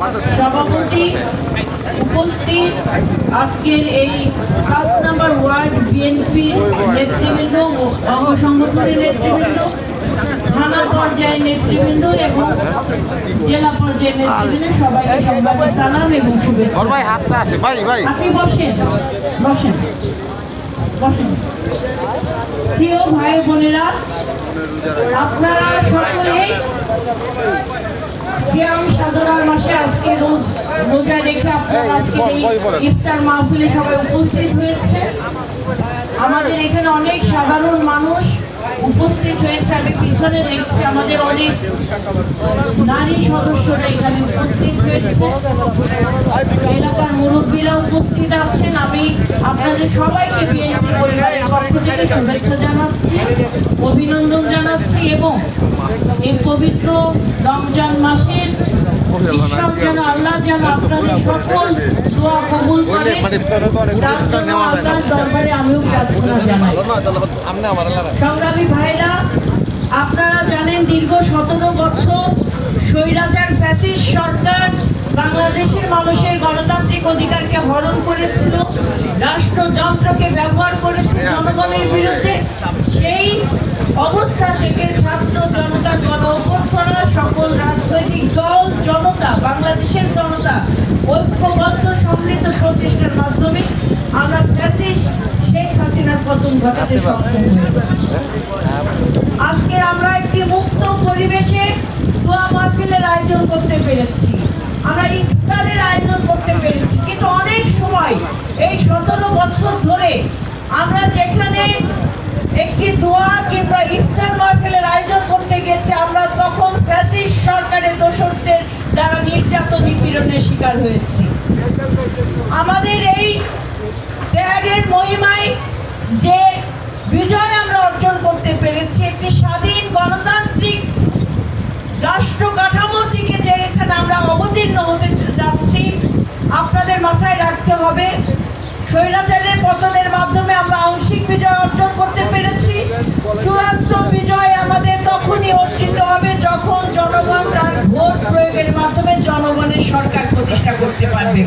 সভাপতি উপস্থিত আজকের এই পাঁচ নাম্বার ওয়ার্ড বিএনপি নেতৃবৃন্দ সংগঠনের নেতৃবৃন্দ থানা পর্যায়ের নেতৃবৃন্দ এবং জেলা পর্যায়ের নেতৃবৃন্দ সবাইকে সালাম এবং শুভেচ্ছা। ভাই হাতটা আসে ভাই ভাই। আপনি বসেন বসেন বসেন। প্রিয় ভাই বোনেরা আপনারা সকলেই সিয়াম সাধনার মাসে আজকে রোজ রোজা রেখে আপনারা আজকে এই ইফতার মাহফিলে সবাই উপস্থিত হয়েছে। আমাদের এখানে অনেক সাধারণ মানুষ উপস্থিত হয়েছে আমি পিছনে দেখছি আমাদের অনেক নারী সদস্যরা এখানে উপস্থিত হয়েছে। এলাকার মুরব্বীরা উপস্থিত আছেন। আমি আপনাদের সবাইকে বিএনপি পরিবারের পক্ষ থেকে শুভেচ্ছা জানাচ্ছি অভিনন্দন জানাচ্ছি এবং এই পবিত্র রমজান মাসের ঈশ্বর যেন আল্লাহ যেন আপনাদের সকল দোয়া কবুল করে মানে তার জন্য আল্লাহর দরবারে আমিও প্রার্থনা জানাই। সংগ্রামী ভাইরা আপনারা জানেন দীর্ঘ সতেরো বছর স্বৈরাচার ফ্যাসিস্ট সরকার বাংলাদেশের মানুষের গণতান্ত্রিক অধিকারকে হরণ করেছিল রাষ্ট্রযন্ত্রকে ব্যবহার করেছে জনগণের বিরুদ্ধে। সেই অবস্থা থেকে ছাত্র জনতা গণ অভ্যর্থনা সকল রাজনৈতিক দল জনতা বাংলাদেশের জনতা ঐক্যবদ্ধ সমৃদ্ধ প্রচেষ্টার মাধ্যমে আমরা ফ্যাসিস্ট শেখ হাসিনার পতন ঘটাতে সক্ষম আজকে আমরা একটি মুক্ত পরিবেশে দোয়া মাহফিলের আয়োজন করতে পেরেছি। আমরা ইফতারের আয়োজন করতে পেরেছি। কিন্তু অনেক সময় এই সতেরো বছর ধরে আমরা যেখানে একটি দোয়া কিংবা ইফতার শিকার হয়েছি। আমাদের এই ত্যাগের মহিমায় যে বিজয় আমরা অর্জন করতে পেরেছি, একটি স্বাধীন গণতান্ত্রিক রাষ্ট্র কাঠামোর দিকে যে এখানে আমরা অবতীর্ণ হতে যাচ্ছি, আপনাদের মাথায় রাখতে হবে, স্বৈরাচারের পতনের মাধ্যমে আমরা আংশিক বিজয় অর্জন করতে পেরেছি। চূড়ান্ত বিজয় আমাদের তখনই অর্জিত হবে যখন জনগণ তার ভোট প্রয়োগের মাধ্যমে চেষ্টা করতে পারবে